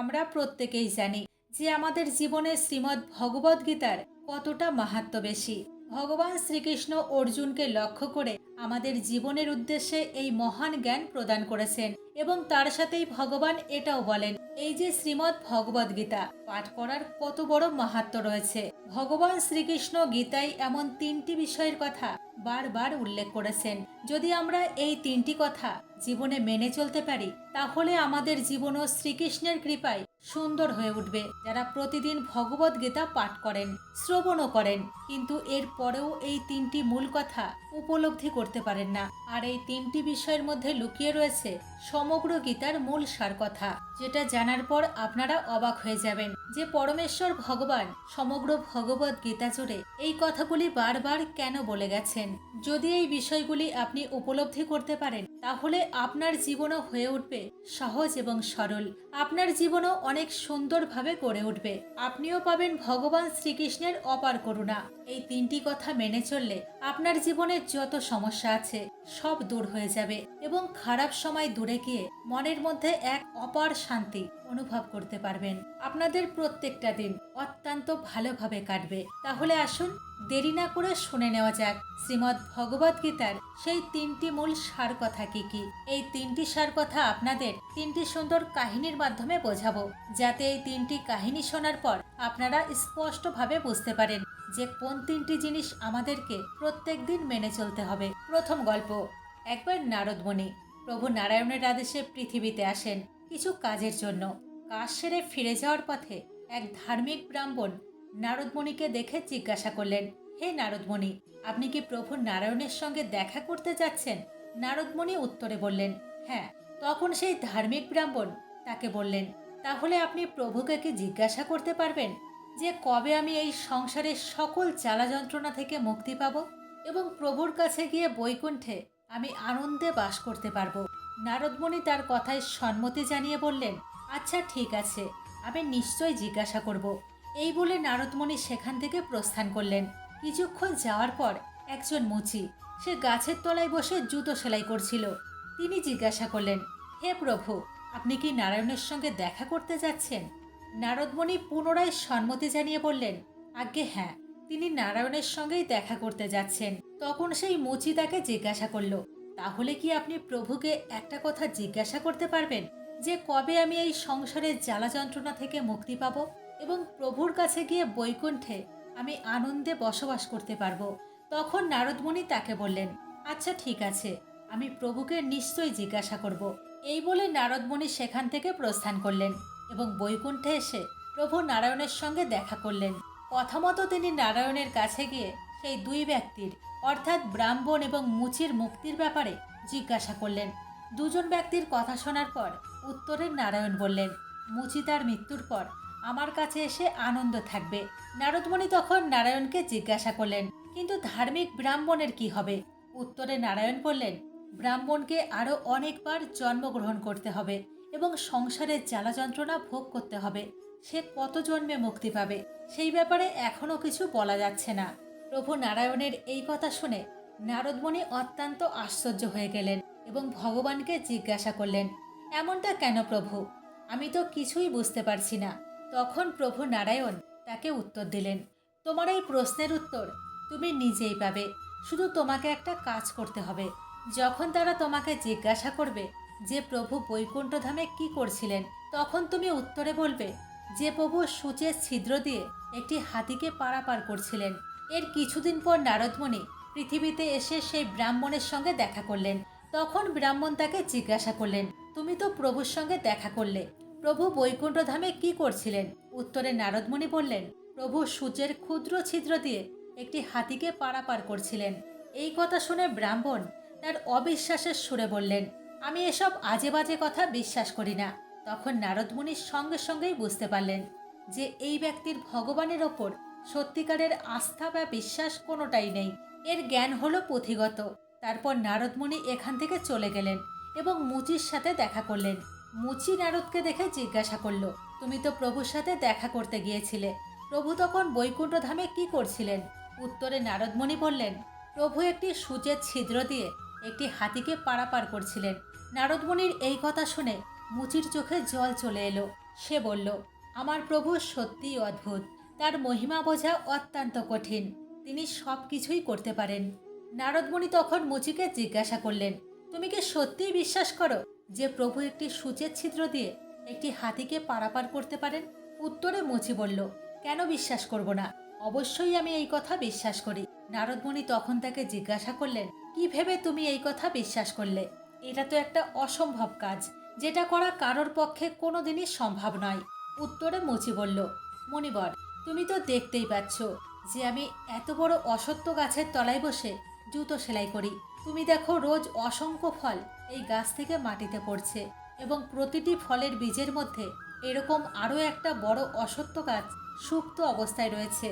আমরা প্রত্যেকেই জানি যে আমাদের জীবনে শ্রীমদ্ ভগবদ গীতার কতটা মাহাত্ম বেশি। ভগবান শ্রীকৃষ্ণ অর্জুনকে লক্ষ্য করে আমাদের জীবনের উদ্দেশ্যে এই মহান জ্ঞান প্রদান করেছেন এবং তার সাথেই ভগবান এটাও বলেন, এই যে শ্রীমদ্ ভগবদ গীতা পাঠ করার কত বড় মাহাত্ম রয়েছে। ভগবান শ্রীকৃষ্ণ গীতায় এমন তিনটি বিষয়ের কথা বারবার উল্লেখ করেছেন। যদি আমরা এই তিনটি কথা জীবনে মেনে চলতে পারি, তাহলে আমাদের জীবনও শ্রীকৃষ্ণের কৃপায় সুন্দর হয়ে উঠবে। যারা প্রতিদিন ভগবত গীতা পাঠ করেন, শ্রবণও করেন, কিন্তু এর পরেও এই তিনটি মূল কথা উপলব্ধি করতে পারেন না। আর এই তিনটি বিষয়ের মধ্যে লুকিয়ে রয়েছে সমগ্র গীতার মূল সার কথা। যেটা জানার পর আপনারা অবাক হয়ে যাবেন যে পরমেশ্বর ভগবান, সমগ্র ভগবদ গীতা জুড়ে এই কথাগুলি বারবার কেন বলে গেছেন? যদি এই বিষয়গুলি আপনি উপলব্ধি করতে পারেন, তাহলে আপনার জীবনও হয়ে উঠবে সহজ এবং সরল। আপনার জীবনও অনেক সুন্দরভাবে গড়ে উঠবে। আপনিও পাবেন ভগবান শ্রীকৃষ্ণের অপার করুণা। এই তিনটি কথা মেনে চললে আপনার জীবনের যত সমস্যা আছে সব দূর হয়ে যাবে এবং খারাপ সময় দূরে গিয়ে মনের মধ্যে এক অপার শান্তি অনুভব করতে পারবেন। আপনাদের প্রত্যেকটা দিন অত্যন্ত ভালোভাবে কাটবে। তাহলে আসুন, দেরি না করে শুনে নেওয়া যাক শ্রীমদ্ ভগবদ গীতার সেই তিনটি মূল সার কথা কি কি? এই তিনটি সার কথা আপনাদের তিনটি সুন্দর কাহিনীর মাধ্যমে বোঝাবো, যাতে এই তিনটি কাহিনী শোনার পর আপনারা স্পষ্টভাবে বুঝতে পারেন যে কোন তিনটি জিনিস আমাদেরকে প্রত্যেক দিন মেনে চলতে হবে। প্রথম গল্প, একবার নারদমণি। প্রভু নারায়ণের আদেশে পৃথিবীতে আসেন। কিছু কাজের জন্য। কাজ সেরে ফিরে যাওয়ার পথে এক ধার্মিক ব্রাহ্মণ নারদমণিকে দেখে জিজ্ঞাসা করলেন, হে নারদমণি, আপনি কি প্রভু নারায়ণের সঙ্গে দেখা করতে যাচ্ছেন? নারদমণি উত্তরে বললেন হ্যাঁ। তখন সেই ধার্মিক ব্রাহ্মণ তাকে বললেন, তাহলে আপনি প্রভুকে কি জিজ্ঞাসা করতে পারবেন যে কবে আমি এই সংসারের সকল জ্বালা যন্ত্রণা থেকে মুক্তি পাব এবং প্রভুর কাছে গিয়ে বৈকুণ্ঠে আমি আনন্দে বাস করতে পারব? নারদমণি তার কথায় সম্মতি জানিয়ে বললেন আচ্ছা ঠিক আছে, আমি নিশ্চয় জিজ্ঞাসা করব। এই বলে নারদমণি সেখান থেকে প্রস্থান করলেন। কিছুক্ষণ যাওয়ার পর একজন মুচি, সে গাছের তলায় বসে জুতো সেলাই করছিল। তিনি জিজ্ঞাসা করলেন, হে প্রভু, আপনি কি নারায়ণের সঙ্গে দেখা করতে যাচ্ছেন? নারদমণি পুনরায় সম্মতি জানিয়ে বললেন, আজ্ঞে হ্যাঁ তিনি নারায়ণের সঙ্গেই দেখা করতে যাচ্ছেন। তখন সেই মুচি তাকে জিজ্ঞাসা করল তাহলে কি আপনি প্রভুকে একটা কথা জিজ্ঞাসা করতে পারবেন যে কবে আমি এই সংসারের জ্বালা যন্ত্রণা থেকে মুক্তি পাব এবং প্রভুর কাছে গিয়ে বৈকুণ্ঠে আমি আনন্দে বসবাস করতে পারব? তখন নারদমণি তাকে বললেন আচ্ছা ঠিক আছে, আমি প্রভুকে নিশ্চয়ই জিজ্ঞাসা করব। এই বলে নারদমণি সেখান থেকে প্রস্থান করলেন এবং বৈকুণ্ঠে এসে প্রভু নারায়ণের সঙ্গে দেখা করলেন। কথা মতো তিনি নারায়ণের কাছে গিয়ে সেই দুই ব্যক্তির, অর্থাৎ ব্রাহ্মণ এবং মুচির মুক্তির ব্যাপারে জিজ্ঞাসা করলেন। দুজন ব্যক্তির কথা শোনার পর উত্তরে নারায়ণ বললেন, মুচি তার মৃত্যুর পর আমার কাছে এসে আনন্দ থাকবে। নারদমণি তখন নারায়ণকে জিজ্ঞাসা করলেন, কিন্তু ধার্মিক ব্রাহ্মণের কি হবে? উত্তরে নারায়ণ বললেন, ব্রাহ্মণকে আরও অনেকবার জন্মগ্রহণ করতে হবে এবং সংসারের জ্বালা যন্ত্রণা ভোগ করতে হবে। সে কত জন্মে মুক্তি পাবে? সেই ব্যাপারে এখনও কিছু বলা যাচ্ছে না। প্রভু নারায়ণের এই কথা শুনে নারদমণি অত্যন্ত আশ্চর্য হয়ে গেলেন এবং ভগবানকে জিজ্ঞাসা করলেন, এমনটা কেন প্রভু? আমি তো কিছুই বুঝতে পারছি না। তখন প্রভু নারায়ণ তাকে উত্তর দিলেন, তোমার এই প্রশ্নের উত্তর তুমি নিজেই পাবে। শুধু তোমাকে একটা কাজ করতে হবে। যখন তারা তোমাকে জিজ্ঞাসা করবে যে প্রভু বৈকুণ্ঠ ধামে কি করছিলেন, তখন তুমি উত্তরে বলবে যে প্রভু সূচের ছিদ্র দিয়ে একটি হাতিকে পারাপার করছিলেন। এর কিছুদিন পর নারদমণি পৃথিবীতে এসে সেই ব্রাহ্মণের সঙ্গে দেখা করলেন। তখন ব্রাহ্মণ তাকে জিজ্ঞাসা করলেন, তুমি তো প্রভুর সঙ্গে দেখা করলে, প্রভু বৈকুণ্ঠ ধামে কি করছিলেন? উত্তরে নারদমণি বললেন, প্রভু সূর্যের ক্ষুদ্র ছিদ্র দিয়ে একটি হাতিকে পারাপার করছিলেন। এই কথা শুনে ব্রাহ্মণ তার অবিশ্বাসের সুরে বললেন, আমি এসব আজে বাজে কথা বিশ্বাস করি না। তখন নারদমণির সঙ্গে সঙ্গেই বুঝতে পারলেন যে এই ব্যক্তির ভগবানের ওপর সত্যিকারের আস্থা বা বিশ্বাস কোনোটাই নেই। এর জ্ঞান হলো পুঁথিগত। তারপর নারদমণি এখান থেকে চলে গেলেন এবং মুচির সাথে দেখা করলেন। মুচি নারদকে দেখে জিজ্ঞাসা করল, তুমি তো প্রভুর সাথে দেখা করতে গিয়েছিলে। প্রভু তখন বৈকুণ্ঠ ধামে কি করছিলেন? উত্তরে নারদমণি বললেন, প্রভু একটি সূচের ছিদ্র দিয়ে একটি হাতিকে পারাপার করছিলেন। নারদমণির এই কথা শুনে মুচির চোখে জল চলে এলো। সে বলল, আমার প্রভু সত্যিই অদ্ভুত। তার মহিমা বোঝা অত্যন্ত কঠিন। তিনি সব কিছুই করতে পারেন। নারদমণি তখন মুচিকে জিজ্ঞাসা করলেন, তুমি কি সত্যিই বিশ্বাস করো যে প্রভু একটি সূচের ছিদ্র দিয়ে একটি হাতিকে পারাপার করতে পারেন? উত্তরে মুচি বলল, কেন বিশ্বাস করব না? অবশ্যই আমি এই কথা বিশ্বাস করি। নারদমণি তখন তাকে জিজ্ঞাসা করলেন, কি ভেবে তুমি এই কথা বিশ্বাস করলে? এটা তো একটা অসম্ভব কাজ, যেটা করা কারোর পক্ষে কোনোদিনই সম্ভব নয়। উত্তরে মুচি বলল, মণিবর তুমি তো দেখতেই পাচ্ছ যে আমি এত বড় অসত্য গাছের তলায় বসে জুতো সেলাই করি। তুমি দেখো রোজ অসংখ্য ফল এই গাছ থেকে মাটিতে পড়ছে এবং প্রতিটি ফলের বীজের মধ্যে এরকম আরও একটা বড় অসত্য গাছ সুপ্ত অবস্থায় রয়েছে।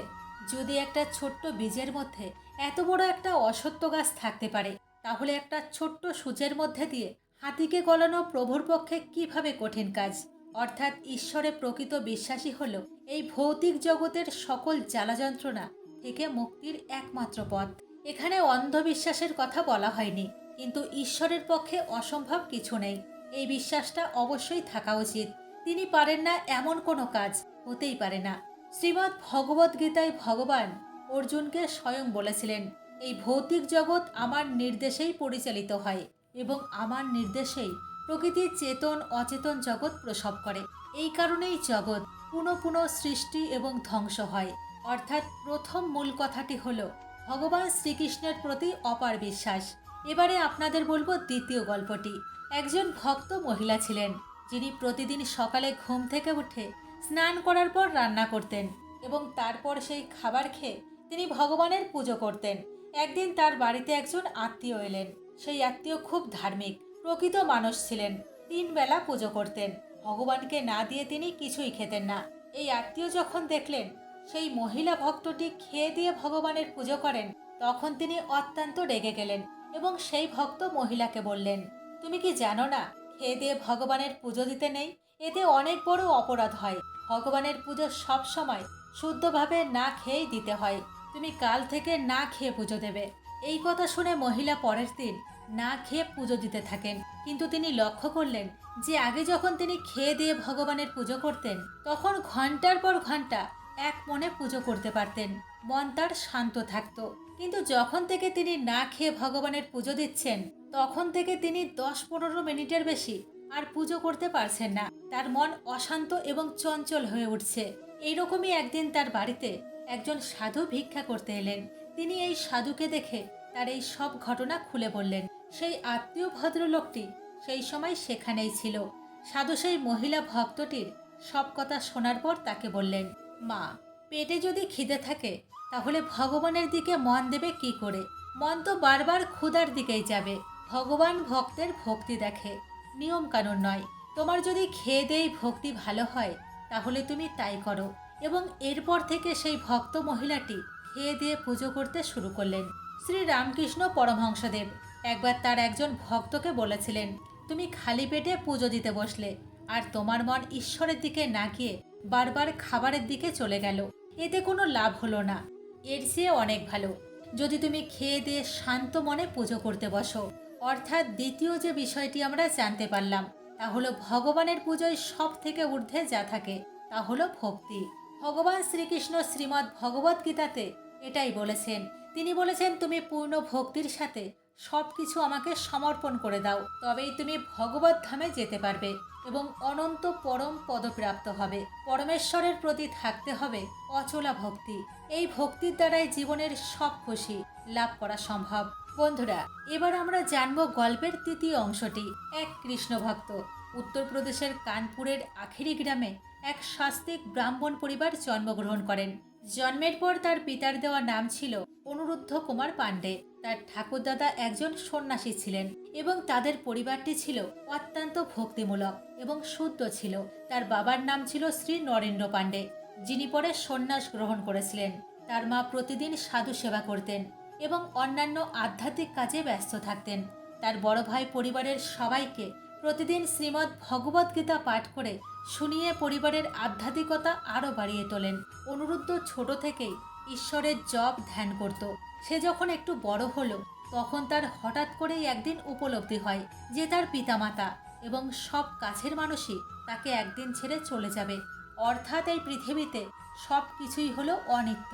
যদি একটা ছোট্ট বীজের মধ্যে এত বড় একটা অসত্য গাছ থাকতে পারে, তাহলে একটা ছোট্ট সূচের মধ্যে দিয়ে হাতিকে গলানো প্রভুর পক্ষে কীভাবে কঠিন কাজ? অর্থাৎ ঈশ্বরে প্রকৃত বিশ্বাসী হল এই ভৌতিক জগতের সকল জ্বালা যন্ত্রণা থেকে মুক্তির একমাত্র পথ। এখানে অন্ধবিশ্বাসের কথা বলা হয়নি, কিন্তু ঈশ্বরের পক্ষে অসম্ভব কিছু নেই। এই বিশ্বাসটা অবশ্যই থাকা উচিত। তিনি পারেন না এমন কোনো কাজ, হতেই পারে না। শ্রীমৎ ভগবত গীতায় ভগবান অর্জুনকে স্বয়ং বলেছিলেন, এই ভৌতিক জগৎ আমার নির্দেশেই পরিচালিত হয় এবং আমার নির্দেশেই প্রকৃতির চেতন, অচেতন জগৎ প্রসব করে। এই কারণেই জগৎ পুনঃ পুনঃ সৃষ্টি এবং ধ্বংস হয়। অর্থাৎ প্রথম মূল কথাটি হল, ভগবান শ্রীকৃষ্ণের প্রতি অপার বিশ্বাস। এবারে আপনাদের বলব দ্বিতীয় গল্পটি। একজন ভক্ত মহিলা ছিলেন, যিনি প্রতিদিন সকালে ঘুম থেকে উঠে স্নান করার পর রান্না করতেন এবং তারপর সেই খাবার খেয়ে তিনি ভগবানের পুজো করতেন। একদিন তার বাড়িতে একজন আত্মীয় এলেন। সেই আত্মীয় খুব ধার্মিক। প্রকৃত মানুষ ছিলেন। তিন বেলা পুজো করতেন। ভগবানকে না দিয়ে তিনি কিছুই খেতেন না। এই আত্মীয় যখন দেখলেন, সেই মহিলা ভক্তটি খেয়ে দিয়ে ভগবানের পুজো করেন, তখন তিনি অত্যন্ত রেগে গেলেন এবং সেই ভক্ত মহিলাকে বললেন, তুমি কি জানো না, খেয়ে দিয়ে ভগবানের পুজো দিতে নেই? এতে অনেক বড় অপরাধ হয়। ভগবানের পুজো সব সময় শুদ্ধভাবে না খেয়েই দিতে হয়। তুমি কাল থেকে না খেয়ে পুজো দেবে। এই কথা শুনে মহিলা পরের দিন না খেয়ে পুজো দিতে থাকেন। কিন্তু তিনি লক্ষ্য করলেন যে আগে যখন তিনি খেয়ে দিয়ে ভগবানের পুজো করতেন, তখন ঘণ্টার পর ঘণ্টা এক মনে পুজো করতে পারতেন, মন তার শান্ত থাকত। কিন্তু যখন থেকে তিনি না খেয়ে ভগবানের পুজো দিচ্ছেন, তখন থেকে তিনি দশ পনেরো মিনিটের বেশি আর পুজো করতে পারছেন না। তার মন অশান্ত এবং চঞ্চল হয়ে উঠছে। এইরকমই একদিন তার বাড়িতে একজন সাধু ভিক্ষা করতে এলেন। তিনি এই সাধুকে দেখে তার এই সব ঘটনা খুলে বললেন। সেই আত্মীয় ভদ্রলোকটি সেই সময় সেখানেই ছিল। সাধু সেই মহিলা ভক্তটির সব কথা শোনার পর তাকে বললেন, মা, পেটে যদি খিদে থাকে, তাহলে ভগবানের দিকে মন দেবে কি করে? মন তো বারবার ক্ষুধার দিকেই যাবে। ভগবান ভক্তের ভক্তি দেখে। নিয়ম কানুন নয়। তোমার যদি খেয়ে দেই ভক্তি ভালো হয়, তাহলে তুমি তাই করো। এবং এরপর থেকে সেই ভক্ত মহিলাটি খেয়ে দিয়ে পুজো করতে শুরু করলেন। শ্রী রামকৃষ্ণ পরমহংসদেব। একবার তার একজন ভক্তকে বলেছিলেন, তুমি খালি পেটে পুজো দিতে বসলে, আর তোমার মন ঈশ্বরের দিকে না গিয়ে বারবার খাবারের দিকে চলে গেল। এতে কোনো লাভ হলো না। এর চেয়ে অনেক ভালো। যদি তুমি খেয়ে দিয়ে শান্ত মনে পুজো করতে বসো। অর্থাৎ দ্বিতীয় যে বিষয়টি আমরা জানতে পারলাম, তা হলো ভগবানের পুজোয় সব থেকে ঊর্ধ্বে যা থাকে, তা হলো ভক্তি। ভগবান শ্রীকৃষ্ণ শ্রীমদ্ ভগবত গীতাতে এটাই বলেছেন তিনি বলেছেন, তুমি পূর্ণ ভক্তির সাথে সব কিছু আমাকে সমর্পণ করে দাও, তবেই তুমি ভগবত ধামে যেতে পারবে এবং অনন্ত পরম পদপ্রাপ্ত হবে। পরমেশ্বরের প্রতি থাকতে হবে অচলা ভক্তি। এই ভক্তির দ্বারাই জীবনের সব খুশি লাভ করা সম্ভব। বন্ধুরা, এবার আমরা জানব গল্পের তৃতীয় অংশটি। এক কৃষ্ণ ভক্ত উত্তরপ্রদেশের কানপুরের আখেরি গ্রামে এক শাস্তিক ব্রাহ্মণ পরিবার জন্মগ্রহণ করেন। জন্মের পর তার পিতার দেওয়া নাম ছিল অনুরুদ্ধ কুমার পাণ্ডে। তার ঠাকুরদাদা একজন সন্ন্যাসী ছিলেন এবং তাদের পরিবারটি ছিল অত্যন্ত ভক্তিমূলক এবং শুদ্ধ ছিল। তার বাবার নাম ছিল শ্রী নরেন্দ্র পাণ্ডে, যিনি পরে সন্ন্যাস গ্রহণ করেছিলেন। তার মা প্রতিদিন সাধু সেবা করতেন এবং অন্যান্য আধ্যাত্মিক কাজে ব্যস্ত থাকতেন। তার বড় ভাই পরিবারের সবাইকে প্রতিদিন শ্রীমদ্ ভগবত গীতা পাঠ করে শুনিয়ে পরিবারের আধ্যাত্মিকতা আরও বাড়িয়ে তোলেন। অনুরুদ্ধ ছোট থেকেই ঈশ্বরের জপ ধ্যান করত। সে যখন একটু বড় হলো, তখন তার হঠাৎ করেই একদিন উপলব্ধি হয় যে তার পিতামাতা এবং সব কাছের মানুষই তাকে একদিন ছেড়ে চলে যাবে। অর্থাৎ এই পৃথিবীতে সব কিছুই হলো অনিত্য।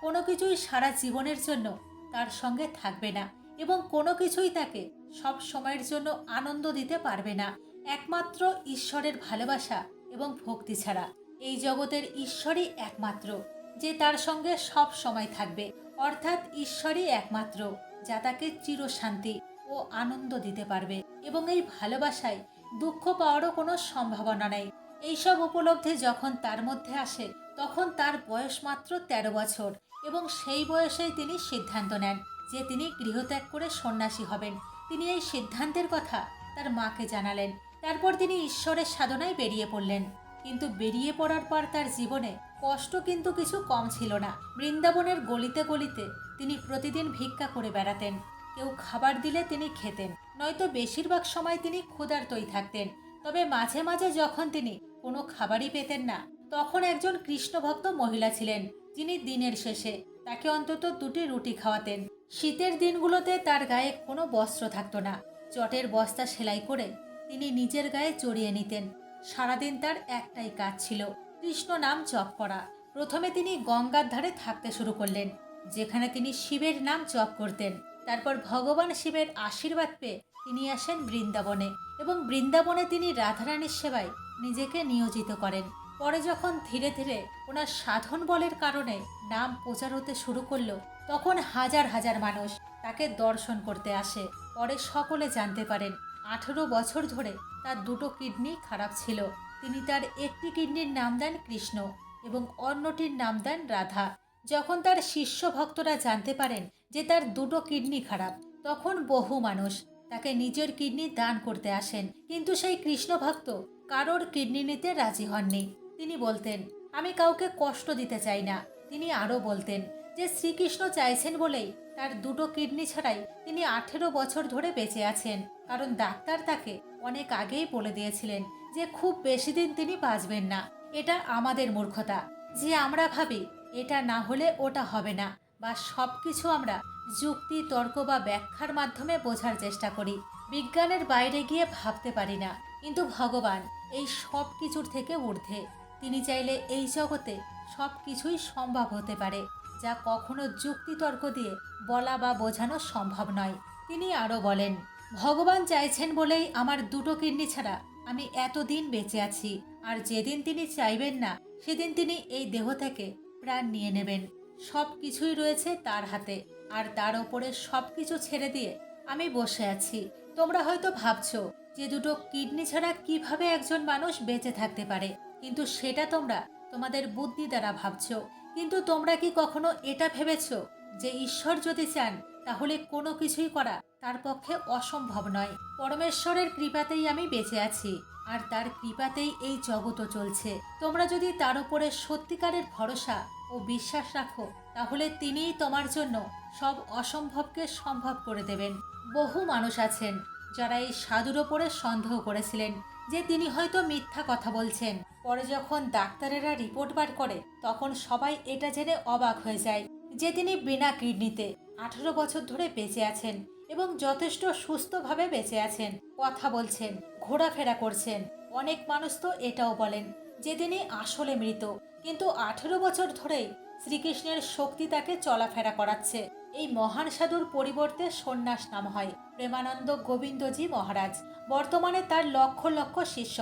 কোনো কিছুই সারা জীবনের জন্য তার সঙ্গে থাকবে না এবং কোনো কিছুই তাকে সব সময়ের জন্য আনন্দ দিতে পারবে না। একমাত্র ঈশ্বরের ভালোবাসা এবং ভক্তি ছাড়া। এই জগতের ঈশ্বরই একমাত্র, যে তার সঙ্গে সব সময় থাকবে। অর্থাৎ ঈশ্বরই একমাত্র, যা তাকে চিরশান্তি ও আনন্দ দিতে পারবে। এবং এই ভালোবাসায় দুঃখ পাওয়ারও কোনো সম্ভাবনা নেই। এইসব উপলব্ধি যখন তার মধ্যে আসে, তখন তার বয়স মাত্র ১৩ বছর এবং সেই বয়সেই তিনি সিদ্ধান্ত নেন যে তিনি গৃহত্যাগ করে সন্ন্যাসী হবেন। তিনি এই সিদ্ধান্তের কথা তার মাকে জানালেন। তারপর তিনি ঈশ্বরের সাধনায় বেরিয়ে পড়লেন। কিন্তু বেরিয়ে পড়ার পর তার জীবনে কষ্ট কিন্তু কিছু কম ছিল না। বৃন্দাবনের গলিতে গলিতে তিনি প্রতিদিন ভিক্ষা করে বেড়াতেন। কেউ খাবার দিলে তিনি খেতেন। নয়তো বেশিরভাগ সময় তিনি ক্ষুধার্তই থাকতেন। তবে মাঝে মাঝে যখন তিনি কোনো খাবারই পেতেন না, তখন একজন কৃষ্ণভক্ত মহিলা ছিলেন, যিনি দিনের শেষে তাকে অন্তত দুটি রুটি খাওয়াতেন। শীতের দিনগুলোতে তার গায়ে কোনো বস্ত্র থাকতো না। চটের বস্তা সেলাই করে তিনি নিজের গায়ে জড়িয়ে নিতেন। সারাদিন তার একটাই কাজ ছিল, কৃষ্ণ নাম জপ করা। প্রথমে তিনি গঙ্গার ধারে থাকতে শুরু করলেন, যেখানে তিনি শিবের নাম জপ করতেন। তারপর ভগবান শিবের আশীর্বাদ পেয়ে তিনি আসেন বৃন্দাবনে এবং বৃন্দাবনে তিনি রাধারানীর সেবায় নিজেকে নিয়োজিত করেন। পরে যখন ধীরে ধীরে ওনার সাধন বলের কারণে নাম প্রচার হতে শুরু করল তখন হাজার হাজার মানুষ তাকে দর্শন করতে আসে। পরে সকলে জানতে পারেন, আঠেরো বছর ধরে তার দুটো কিডনি খারাপ ছিল। তিনি তার একটি কিডনির নাম দেন কৃষ্ণ এবং অন্যটির নাম দেন রাধা। যখন তার শিষ্য ভক্তরা জানতে পারেন যে তার দুটো কিডনি খারাপ, তখন বহু মানুষ তাকে নিজের কিডনি দান করতে আসেন। কিন্তু সেই কৃষ্ণ ভক্ত কারোর কিডনি নিতে রাজি হননি। তিনি বলতেন, আমি কাউকে কষ্ট দিতে চাই না। তিনি আরও বলতেন যে শ্রীকৃষ্ণ চাইছেন বলেই তার দুটো কিডনি ছাড়াই তিনি আঠেরো বছর ধরে বেঁচে আছেন। কারণ ডাক্তার তাকে অনেক আগেই বলে দিয়েছিলেন যে খুব বেশি দিন তিনি বাঁচবেন না। এটা আমাদের মূর্খতা। যে আমরা ভাবি এটা না হলে ওটা হবে না বা সব কিছু আমরা যুক্তি, তর্ক বা ব্যাখ্যার মাধ্যমে বোঝার চেষ্টা করি। বিজ্ঞানের বাইরে গিয়ে ভাবতে পারি না। কিন্তু ভগবান এই সব কিছুর থেকে ঊর্ধ্বে। তিনি চাইলে এই জগতে সব কিছুই সম্ভব হতে পারে। যা কখনো যুক্তিতর্ক দিয়ে বলা বা বোঝানো সম্ভব নয়। তিনি আরও বলেন, ভগবান চাইছেন বলেই আমার দুটো কিডনি ছাড়া আমি এতদিন বেঁচে আছি, আর যেদিন তিনি চাইবেন না, সেদিন তিনি এই দেহ থেকে প্রাণ নিয়ে নেবেন। সব কিছুই রয়েছে তার হাতে, আর তার ওপরে সব কিছু ছেড়ে দিয়ে আমি বসে আছি। তোমরা হয়তো ভাবছ, যে দুটো কিডনি ছাড়া কীভাবে একজন মানুষ বেঁচে থাকতে পারে? কিন্তু সেটা তোমরা তোমাদের বুদ্ধি দ্বারা ভাবছ। কিন্তু তোমরা কি কখনো এটা ভেবেছো যে ঈশ্বর যদি চান, তাহলে কোনো কিছুই করা তার পক্ষে অসম্ভব নয়। পরমেশ্বরের কৃপাতেই আমি বেঁচে আছি, আর তার কৃপাতেই এই জগৎও চলছে। তোমরা যদি তার উপরে সত্যিকারের ভরসা ও বিশ্বাস রাখো, তাহলে তিনিই তোমার জন্য সব অসম্ভবকে সম্ভব করে দেবেন। বহু মানুষ আছেন যারা এই সাধুর ওপরে সন্দেহ করেছিলেন যে তিনি হয়তো মিথ্যা কথা বলছেন। পরে যখন ডাক্তারেরা রিপোর্ট বার করে, তখন সবাই এটা জেনে অবাক হয়ে যায় যে তিনি বিনা কিডনিতে আঠেরো বছর ধরে বেঁচে আছেন এবং যথেষ্ট সুস্থভাবে বেঁচে আছেন। কথা বলছেন, ঘোরাফেরা করছেন। অনেক মানুষ তো এটাও বলেন যে তিনি আসলে মৃত, কিন্তু আঠেরো বছর ধরেই শ্রীকৃষ্ণের শক্তি তাকে চলাফেরা করাচ্ছে। এই মহান সাধুর পরিবর্তে সন্ন্যাস নাম হয় প্রেমানন্দ গোবিন্দজি মহারাজ। বর্তমানে তার লক্ষ লক্ষ শিষ্য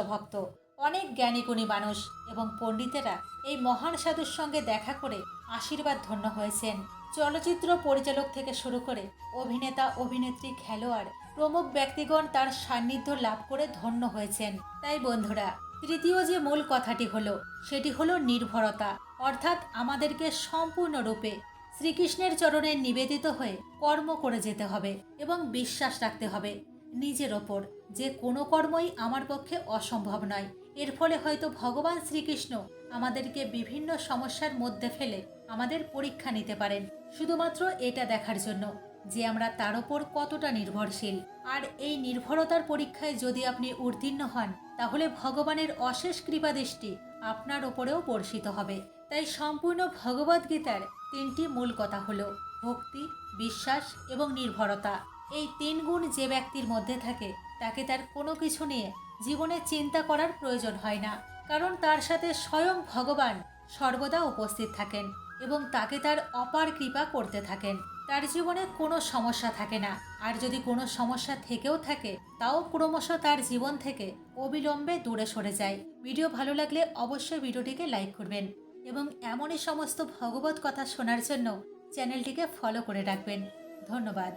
অনেক জ্ঞানীগুণী মানুষ এবং পণ্ডিতেরা এই মহান সাধুর সঙ্গে দেখা করে আশীর্বাদ ধন্য হয়েছেন। চলচ্চিত্র পরিচালক থেকে শুরু করে অভিনেতা, অভিনেত্রী, খেলোয়াড়, প্রমুখ ব্যক্তিগণ তার সান্নিধ্য লাভ করে ধন্য হয়েছেন। তাই বন্ধুরা, তৃতীয় যে মূল কথাটি হলো, সেটি হলো নির্ভরতা। অর্থাৎ আমাদেরকে সম্পূর্ণরূপে শ্রীকৃষ্ণের চরণে নিবেদিত হয়ে কর্ম করে যেতে হবে এবং বিশ্বাস রাখতে হবে নিজের ওপর। যে কোনো কর্মই আমার পক্ষে অসম্ভব নয়। এর ফলে হয়তো ভগবান শ্রীকৃষ্ণ আমাদেরকে বিভিন্ন সমস্যার মধ্যে ফেলে আমাদের পরীক্ষা নিতে পারেন। শুধুমাত্র এটা দেখার জন্য যে আমরা তার ওপর কতটা নির্ভরশীল। আর এই নির্ভরতার পরীক্ষায় যদি আপনি উত্তীর্ণ হন, তাহলে ভগবানের অশেষ কৃপাদৃষ্টি আপনার ওপরেও বর্ষিত হবে। তাই সম্পূর্ণ ভগবদ্গীতার তিনটি মূল কথা হলো ভক্তি, বিশ্বাস এবং নির্ভরতা। এই তিন গুণ যে ব্যক্তির মধ্যে থাকে, তাকে তার কোনো কিছু নিয়ে জীবনে চিন্তা করার প্রয়োজন হয় না, কারণ তার সাথে স্বয়ং ভগবান সর্বদা উপস্থিত থাকেন এবং তাকে তার অপার কৃপা করতে থাকেন। তার জীবনে কোনো সমস্যা থাকে না, আর যদি কোনো সমস্যা থেকেও থাকে, তাও ক্রমশ তার জীবন থেকে অবিলম্বে দূরে সরে যায়। ভিডিও ভালো লাগলে অবশ্যই ভিডিওটিকে লাইক করবেন এবং এমনই সমস্ত ভগবত কথা শোনার জন্য চ্যানেলটিকে ফলো করে রাখবেন। ধন্যবাদ।